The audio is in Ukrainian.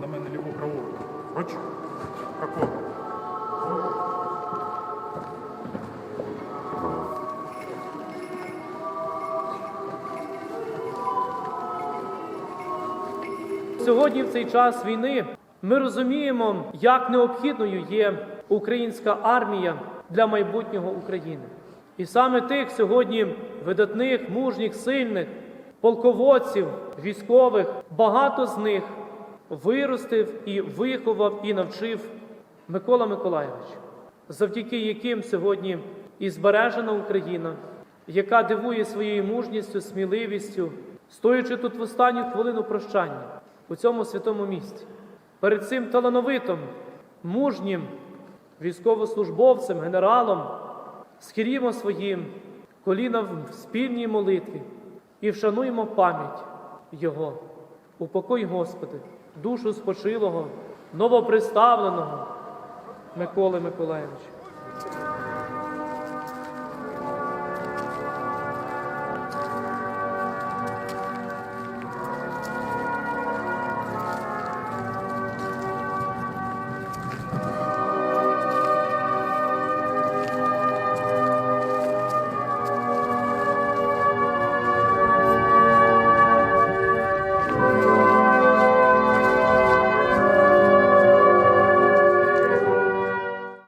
на мене ліву праворуч. Хоч? Какого? Сьогодні, в цей час війни, ми розуміємо, як необхідною є українська армія для майбутнього України. І саме тих сьогодні видатних, мужніх, сильних полководців, військових, багато з них виростив і виховав і навчив Микола Миколайович, завдяки яким сьогодні і збережена Україна, яка дивує своєю мужністю, сміливістю, стоячи тут в останню хвилину прощання у цьому святому місці, перед цим талановитим, мужнім військовослужбовцем, генералом, схилімо своїм коліна в спільній молитві і вшануємо пам'ять Його. Упокой, Господи, душу спочилого, новоприставленого Миколи Миколаєвича.